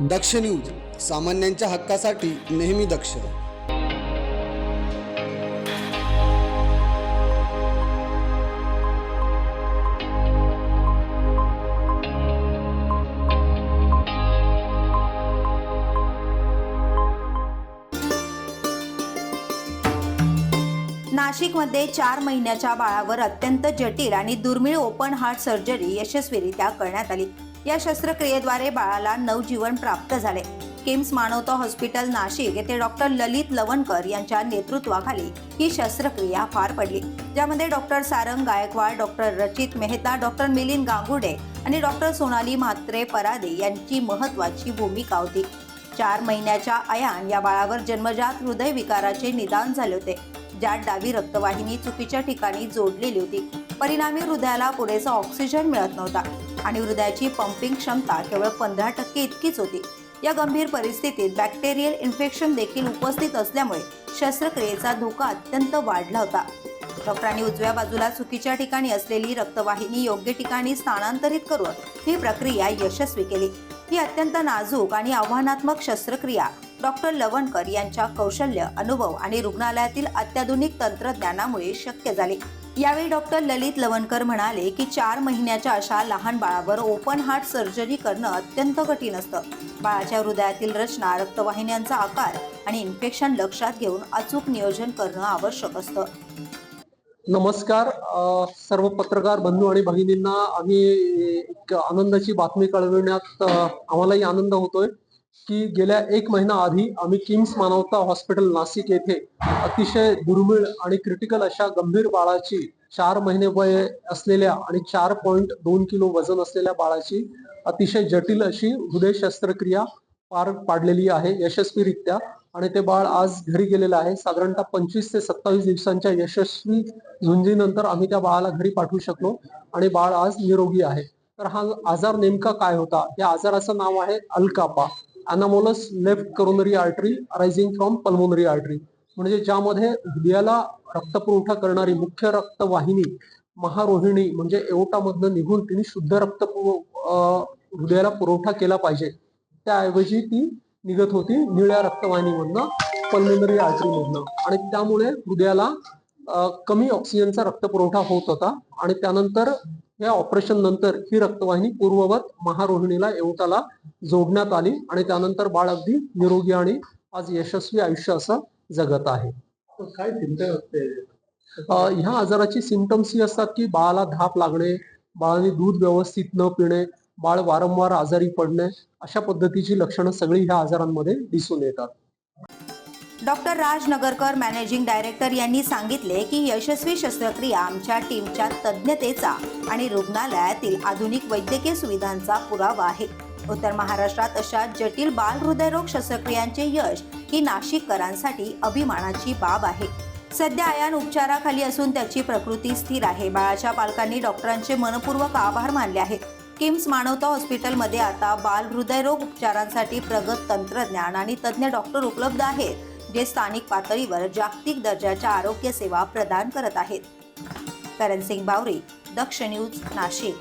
दक्ष news सामान्यांच्या हक्कासाठी नेहमी दक्ष. नाशिकमध्ये चार महिन्याच्या बाळावर अत्यंत जटिल आणि दुर्मिळ ओपन हार्ट सर्जरी यशस्वीरित्या करण्यात आली. या शस्त्रक्रियेद्वारे बाळाला नवजीवन प्राप्त झाले. किम्स मानवता हॉस्पिटल नाशिक येथे डॉक्टर ललित लवणकर यांच्या नेतृत्वाखाली ही शस्त्रक्रिया पार पडली. ज्यामध्ये डॉक्टर सारंग गायकवाड डॉक्टर रचित मेहता डॉक्टर मिलिंद गांगुडे आणि डॉक्टर सोनाली म्हात्रे परादे यांची महत्वाची भूमिका होती. चार महिन्याच्या अयान या बाळावर जन्मजात हृदयविकाराचे निदान झाले होते. ज्यात डावी रक्तवाहिनी चुकीच्या ठिकाणी जोडलेली होती. परिणामी हृदयाला पुरेसा ऑक्सिजन मिळत नव्हता. आणि हृदयाची पंपिंग क्षमता केवळ पंधरा टक्के इतकीच होती. या गंभीर परिस्थितीत बॅक्टेरियल इन्फेक्शन देखील उपस्थित असल्यामुळे शस्त्रक्रियेचा धोका अत्यंत वाढला होता. डॉक्टरांनी उजव्या बाजूला चुकीच्या ठिकाणी असलेली रक्तवाहिनी योग्य ठिकाणी स्थानांतरित करून ही प्रक्रिया यशस्वी केली. ही अत्यंत नाजूक आणि आव्हानात्मक शस्त्रक्रिया डॉक्टर लवणकर यांच्या कौशल्य अनुभव आणि रुग्णालयातील अत्याधुनिक तंत्रज्ञानामुळे शक्य झाले. यावेळी डॉक्टर ललित लवणकर म्हणाले की चार महिन्याच्या अशा लहान बाळावर ओपन हार्ट सर्जरी करणं अत्यंत कठीण असतं. बाळाच्या हृदयातील रचना रक्तवाहिन्यांचा आकार आणि इन्फेक्शन लक्षात घेऊन अचूक नियोजन करणं आवश्यक असतं. नमस्कार सर्व पत्रकार बंधू आणि भगिनींना आम्ही एक आनंदाची बातमी कळविण्यात आम्हालाही आनंद होतोय. की गेल्या एक महिना आधी आम्ही किम्स मानवता हॉस्पिटल नाशिक येथे अतिशय दुर्मिळ आणि क्रिटिकल अशा गंभीर बाळाची चार महिने वय असलेल्या आणि चार पॉईंट दोन किलो वजन असलेल्या बाळाची अतिशय जटिल अशी हृदय शस्त्रक्रिया पार पाडलेली आहे यशस्वीरित्या. आणि ते बाळ आज घरी गेलेलं आहे. साधारणतः पंचवीस ते सत्तावीस दिवसांच्या यशस्वी झुंजीनंतर आम्ही त्या बाळाला घरी पाठवू शकलो आणि बाळ आज निरोगी आहे. तर हा आजार नेमका काय होता? या आजाराचं नाव आहे ALCAPA. Anomalous left coronary artery arising from pulmonary artery म्हणजे ज्यामध्ये हृदयाला रक्तपुरवठा करणारी मुख्य रक्तवाहिनी महारोहिणी म्हणजे एवटामधनं निघून तिने शुद्ध रक्त हृदयाला पुरवठा केला पाहिजे. त्याऐवजी ती निघत होती निळ्या रक्तवाहिनीमधनं पल्मोनरी आर्टरीमधनं आणि त्यामुळे हृदयाला कमी ऑक्सिजनचा रक्तपुरवठा होत होता आणि त्यानंतर या ऑपरेशन नंतर ही रक्तवाहिनी पूर्ववत महारोहिणीला एवटाला जोडण्यात आली आणि त्यानंतर बाळ अगदी निरोगी आणि आज यशस्वी आयुष्य असं जगत आहे. काय ह्या आजाराची सिमटम्स ही असतात की बाळाला धाप लागणे बाळाने दूध व्यवस्थित न पिणे बाळ वारंवार आजारी पडणे अशा पद्धतीची लक्षणं सगळी ह्या आजारांमध्ये दिसून येतात. Doctor Raj Nagarkar managing director यांनी सांगितले की यशस्वी शस्त्रक्रिया आमच्या टीमच्या तज्ज्ञतेचा आणि रुग्णालयातील आधुनिक वैद्यकीय सुविधांचा पुरावा आहे. उत्तर महाराष्ट्रात अशा जटिल बाल हृदयरोग शस्त्रक्रियांचे यश ही नाशिककरांसाठी अभिमानाची बाब आहे. सध्या आयान उपचाराखाली असून त्याची प्रकृती स्थिर आहे. बाळाच्या पालकांनी डॉक्टरांचे मनपूर्वक आभार मानले आहेत. किम्स मानवता हॉस्पिटलमध्ये आता बाल हृदयरोग उपचारांसाठी प्रगत तंत्रज्ञान आणि तज्ज्ञ डॉक्टर उपलब्ध आहेत. जे स्थानिक पातळीवर जागतिक दर्जाच्या आरोग्य सेवा प्रदान करत आहेत. करण सिंग बावरी दक्ष न्यूज नाशिक.